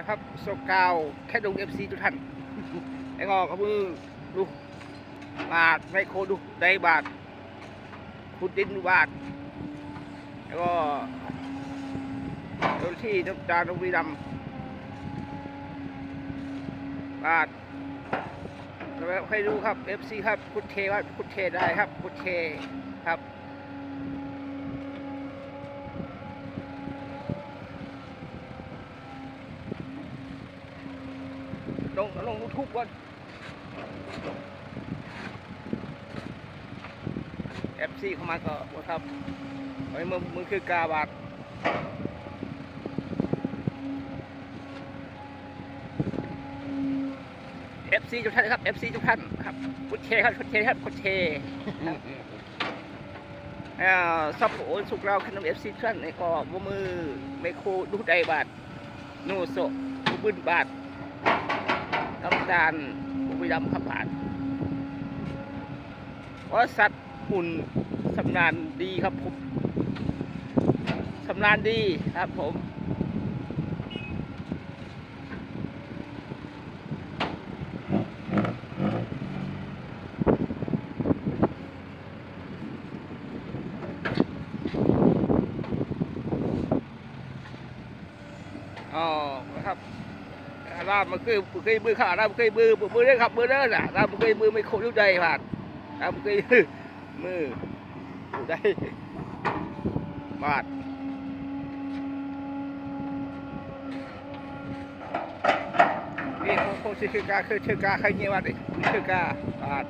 นะครับโซกาวแค่ดงเอฟซีทุกท่านไอ้งอกับมือดูบาทไมโครดูได้บาทขุดดินดูบาทแล้วก็เจ้าหน้าที่น้ำตาลนวีดำบาทแล้วให้ดูครับ FC ครับ คุณเทว่าคุณเทได้ครับ คุณเทครับ ลงลงยูทูบก่อน FC เข้ามาก็ว่ครับไอ้มือมือคือกาบาท FC ทุกท่านครับ FC ทุกท่านครับกุดเชครับกุดเชครับกุดเชซับโอนสุกเราขนน้ำ FC ทุกท่านนี่ก็บ่มือไมโครดูไดบาทโนโซดูบึนบาท น้ำตาลบุรีรัมย์ครับผ่านว่าสัตว์หุ่นสำนานดีครับผมสำนานดีครับผมอ๋อนะครับ รามมันเคยเคยมือขารามเคยมือมือได้ครับมือได้น่ะรามเคยมือไม่คุ้นยุดใดผ่านรามเคยมือได้บาดนี่โคโคชิคือกาคือชื่อกาใครเงี้ยวัดดิชื่อกาบาท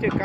นี่โค